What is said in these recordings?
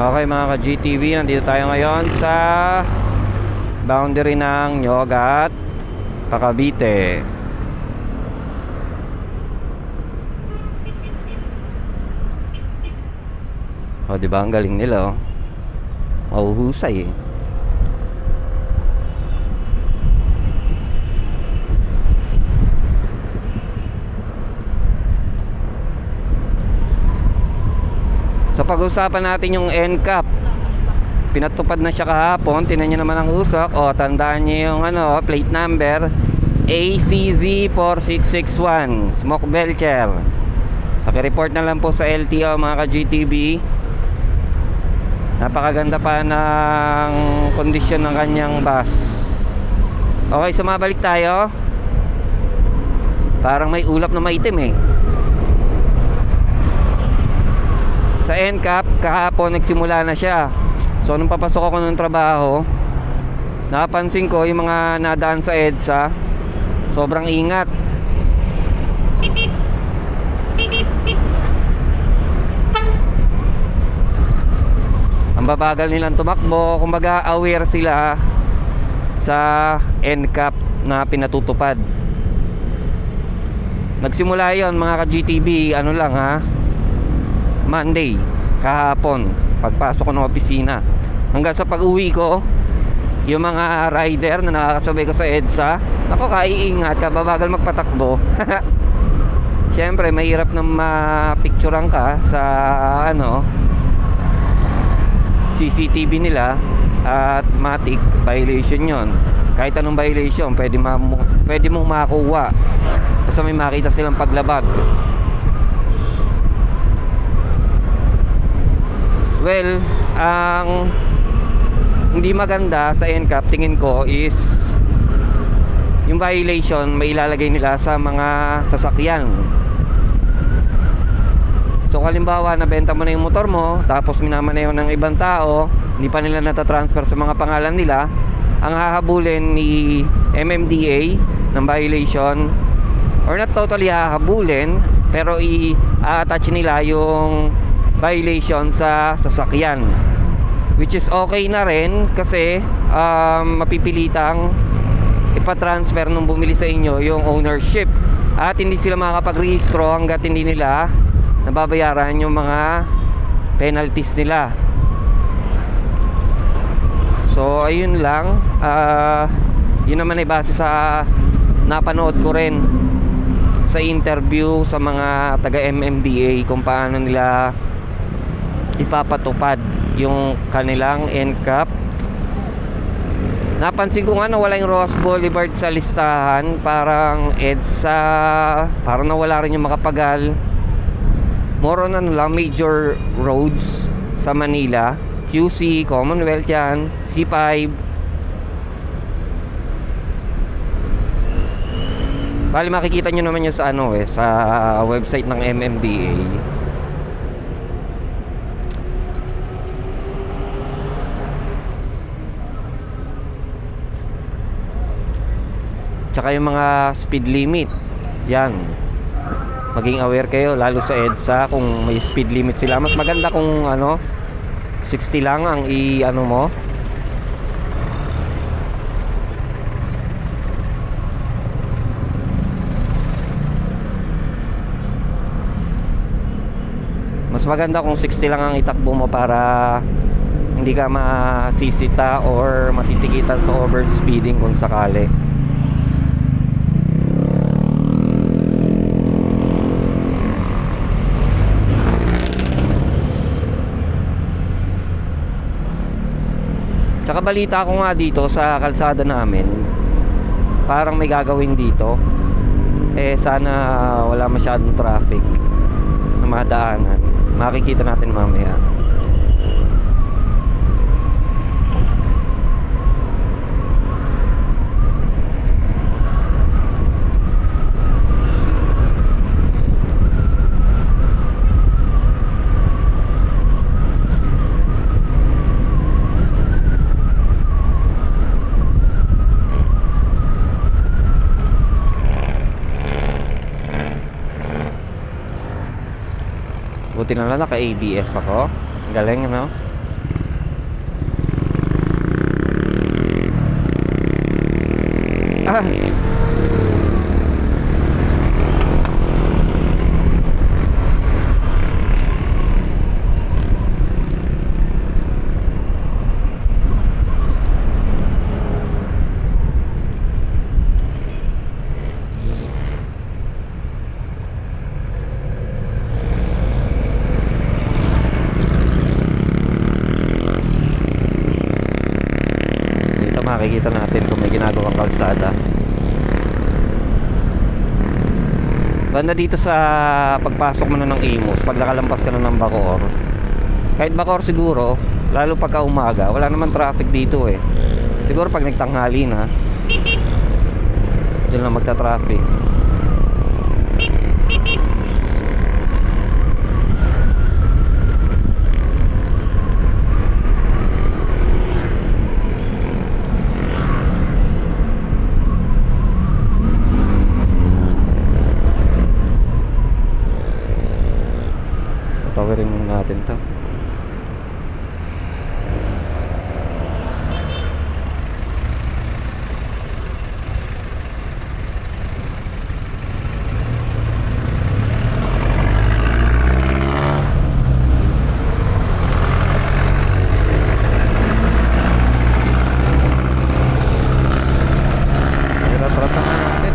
Okay mga ka-GTV, nandito tayo ngayon sa boundary ng Nyogat, Pakabite. O, di ba? Ang galing nila, oh. Mahuhusay, eh. So pag-usapan natin yung NCAP Pinatupad na siya kahapon Tinan nyo naman ang usok. O tandaan nyo yung ano, plate number ACZ4661 Smoke Belcher. Pakireport na lang po sa LTO mga ka-GTB Napakaganda pa ng kondisyon ng kanyang bus. Okay, sumabalik tayo. Parang may ulap na maitim eh sa NCAP kahapon nagsimula na siya. So nung papasok ako ng trabaho napansin ko yung mga nadaan sa EDSA sobrang ingat. Ang babagal nilang tumakbo kumbaga aware sila sa NCAP na pinatutupad. Nagsimula yon mga ka-GTB ano lang ha Monday kahapon pagpasok ko ng opisina. Hanggang sa pag-uwi ko yung mga rider na nakakasabay ko sa EDSA ako kaiingat ka babagal magpatakbo. Siyempre mahirap na mapicturean ka sa ano CCTV nila at matic violation yon kahit anong violation pwede, ma pwede mong makuha. Kasi may makita silang paglabag Well, ang hindi maganda sa NCAP tingin ko is yung violation may ilalagay nila sa mga sasakyan. So halimbawa nabenta mo na yung motor mo tapos minamaneho ng ibang tao, hindi pa nila natatransfer sa mga pangalan nila, ang hahabulin ni MMDA ng violation or not totally hahabulin pero i-attach nila yung violation sa sasakyan. Which is okay na rin kasi um, mapipilitang ipatransfer nung bumili sa inyo yung ownership. At hindi sila makakapag-rehistro hanggat hindi nila nababayaran yung mga penalties nila. So ayun lang. Uh, yun naman ay base sa napanood ko rin sa interview sa mga taga MMDA kung paano nila ipapatupad yung kanilang NCAP napansin ko nga na wala yung Ross Boulevard sa listahan parang EDSA parang nawala rin yung makapagal. More on ano lang major roads sa Manila. QC, Commonwealth yan C5 Bali makikita nyo naman yun sa ano eh sa website ng MMDA tsaka yung mga speed limit. Yan. Maging aware kayo lalo sa EDSA kung may speed limit sila. Mas maganda kung ano 60 lang ang i ano mo. Mas maganda kung 60 lang ang itakbo mo para hindi ka masisita or matitikitan sa overspeeding kung sakali Tsaka balita ko nga dito sa kalsada namin Parang may gagawin dito. Eh sana wala masyadong traffic Na madaanan. Makikita natin mamaya buti na lang naka-ABS ako. Galing no ah! Makikita natin kung may ginagawang kalsada. Banda dito sa pagpasok mo na ng Imus, pag nakalampas ka na ng Bacoor. Kahit Bacoor siguro, lalo pagka umaga, wala naman traffic dito eh. Siguro pag nagtanghali na, doon lang magta-traffic. Tawarin muna natin to. Rat-ratan na natin.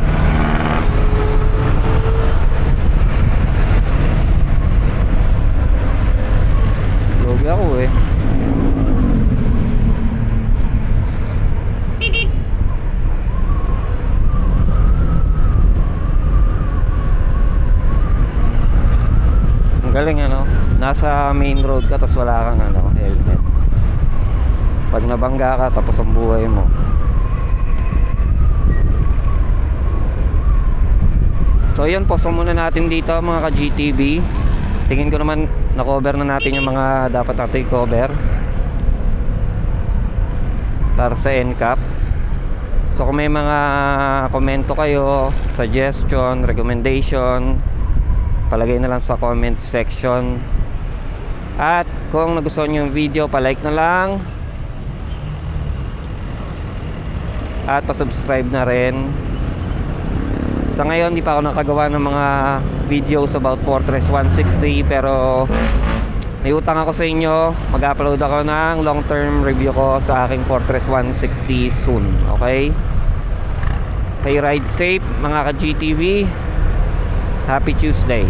Lugi ako eh. Ang galing ano, nasa main road ka tapos wala kang ano, helmet. Pag nabangga ka tapos ang buhay mo. So yun, poso muna natin dito mga ka-GTV. Tingin ko naman na-cover na natin yung mga dapat natin i-cover. Para sa NCAP. So kung may mga komento kayo, suggestion, recommendation, palagay na lang sa comment section. At kung nagustuhan nyo yung video, palike na lang. At pa-subscribe na rin. Sa ngayon, di pa ako nakagawa ng mga videos about Fortress 160 pero may utang ako sa inyo. Mag-upload ako ng long-term review ko sa aking Fortress 160 soon. Okay? Kay ride safe mga ka-GTV. Happy Tuesday.